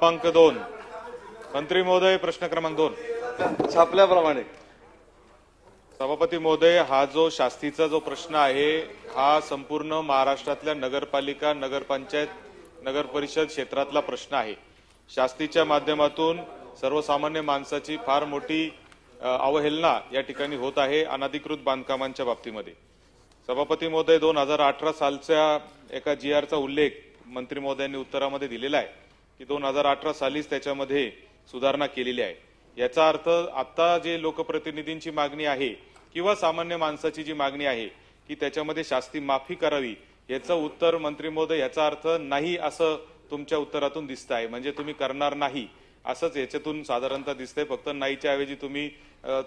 क्रमांक दोन. मंत्री महोदय प्रश्न क्रमांक दोन. छापल्याप्रमाणे. सभापती महोदय हा जो शास्तीचा जो प्रश्न आहे हा संपूर्ण महाराष्ट्रातल्या नगरपालिका नगरपंचायत नगर परिषद क्षेत्रातला प्रश्न आहे. शास्तीच्या माध्यमातून सर्वसामान्य माणसाची फार मोठी अवहेलना या ठिकाणी होत आहे अनधिकृत बांधकामांच्या बाबतीमध्ये. सभापती महोदय दोन हजार अठरा सालच्या एका जी आरचा उल्लेख मंत्री महोदयांनी उत्तरामध्ये दिलेला आहे. की दोन हजार अठरा सालीच त्याच्यामध्ये सुधारणा केलेली आहे. याचा अर्थ आता जे लोकप्रतिनिधींची मागणी आहे किंवा सामान्य माणसाची जी मागणी आहे की त्याच्यामध्ये शास्ती माफी करावी याचं उत्तर मंत्री महोदय याचा अर्थ नाही असं तुमच्या उत्तरातून दिसत आहे. म्हणजे तुम्ही करणार नाही असंच याच्यातून साधारणतः दिसतंय. फक्त नाहीच्या ऐवजी तुम्ही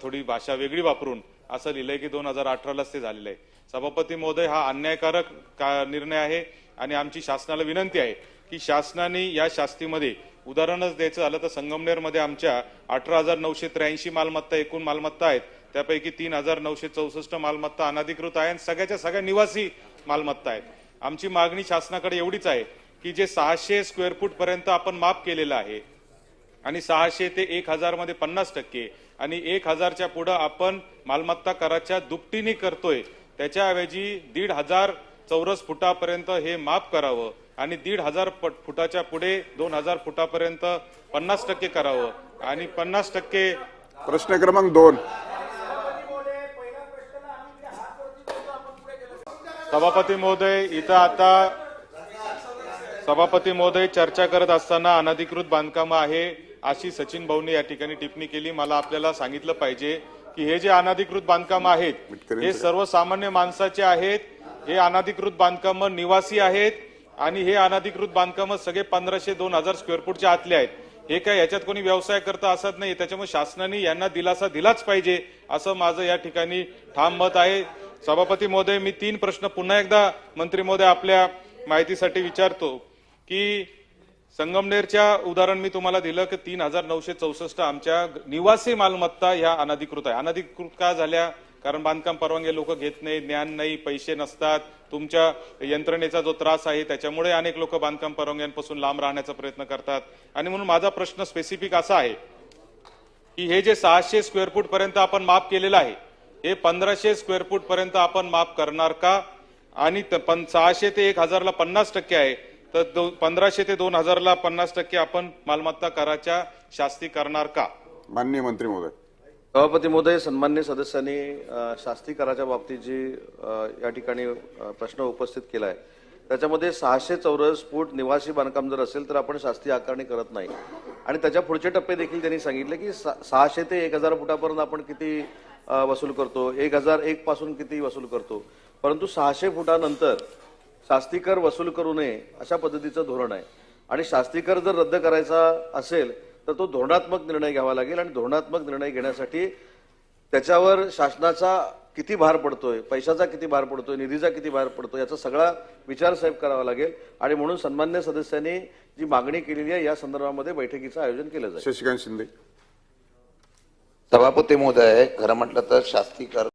थोडी भाषा वेगळी वापरून असं लिहिलंय की दोन हजार अठरालाच ते झालेलं आहे. सभापती महोदय हा अन्यायकारक का- निर्णय आहे आणि आमची शासनाला विनंती आहे की शासनाने या शास्तीमध्ये उदाहरणच द्यायचं झालं तर संगमनेरमध्ये आमच्या अठरा हजार नऊशे त्र्याऐंशी मालमत्ता एकूण मालमत्ता आहेत. त्यापैकी तीन हजार नऊशे चौसष्ट मालमत्ता अनधिकृत आहे आणि सगळ्याच्या सगळ्या निवासी मालमत्ता आहेत. आमची मागणी शासनाकडे एवढीच आहे की जे सहाशे स्क्वेअर फूट पर्यंत आपण माफ केलेलं आहे आणि सहाशे ते एक हजारमध्ये पन्नास टक्के आणि एक हजारच्या पुढं आपण मालमत्ता कराच्या दुपटीने करतोय त्याच्याऐवजी दीड हजार चौरस फुटापर्यंत हे माफ करावं. आणि दीड हजार पट- फुटाच्या पुढे दोन हजार फुटापर्यंत पन्नास टक्के करावं. आणि पन्नास टक्के प्रश्न क्रमांक दोन. सभापती महोदय इथं आता सभापती महोदय चर्चा करत असताना अनधिकृत बांधकामं आहे अशी सचिन भाऊनी या ठिकाणी टिप्पणी केली. मला आपल्याला सांगितलं पाहिजे की हे जे अनधिकृत बांधकामं आहेत हे सर्वसामान्य माणसाचे आहेत हे अनधिकृत बांधकामं निवासी आहेत आणि हे अनधिकृत बांधकाम सगळे पंधराशे दोन हजार स्क्वेअर फूटच्या आतले आहेत. हे काय याच्यात कोणी व्यवसाय करता असत नाही. त्याच्यामुळे शासनाने यांना दिलासा दिलाच पाहिजे असं माझं या ठिकाणी ठाम मत आहे. सभापती महोदय मी तीन प्रश्न पुन्हा एकदा मंत्री महोदय आपल्या माहितीसाठी विचारतो की संगमनेरच्या उदाहरण मी तुम्हाला दिलं की तीन हजार नऊशे चौसष्ट आमच्या निवासी मालमत्ता ह्या अनधिकृत आहे. अनधिकृत का झाल्या? कारण बांधकाम परवानगी लोक घेत नाही ज्ञान नाही पैसे नसतात. तुमच्या यंत्रणेचा जो त्रास आहे त्याच्यामुळे अनेक लोक बांधकाम परवानग्यांपासून लांब राहण्याचा प्रयत्न करतात. आणि म्हणून माझा प्रश्न स्पेसिफिक असा आहे की हे जे सहाशे स्क्वेअर फूट पर्यंत आपण माफ केलेलं आहे हे पंधराशे स्क्वेअर फूट पर्यंत आपण माफ करणार का? आणि त- सहाशे ते एक हजारला पन्नास टक्के आहे तर पंधराशे ते दोन हजारला पन्नास टक्के आपण मालमत्ता कराच्या शास्ती करणार का? माननीय मंत्री महोदय. सभापती महोदय सन्मान्य सदस्यांनी अ, बाबतीत जी या ठिकाणी प्रश्न उपस्थित केला आहे त्याच्यामध्ये सहाशे चौरस फूट निवासी बांधकाम जर असेल तर आपण शास्ती आकारणी करत नाही. आणि त्याच्या पुढचे टप्पे देखील त्यांनी सांगितले की सहाशे ते एक हजार फुटापर्यंत आपण किती वसूल करतो? एक हजार एक पासून किती वसूल करतो? परंतु सहाशे फुटानंतर शास्तीकर वसूल करू नये अशा पद्धतीचं धोरण आहे. आणि शास्तीकर जर रद्द करायचा असेल तर तो धोरणात्मक निर्णय घ्यावा लागेल आणि धोरणात्मक निर्णय घेण्यासाठी त्याच्यावर शासनाचा किती भार पडतोय पैशाचा किती भार पडतोय निधीचा किती भार पडतोय याचा सगळा विचार साहेब करावा लागेल. आणि म्हणून सन्मान्य सदस्यांनी जी मागणी केलेली आहे या संदर्भामध्ये बैठकीचं आयोजन केलं जाईल. शशिकांत शिंदे. सभापती महोदय खरं म्हटलं तर शास्तीकर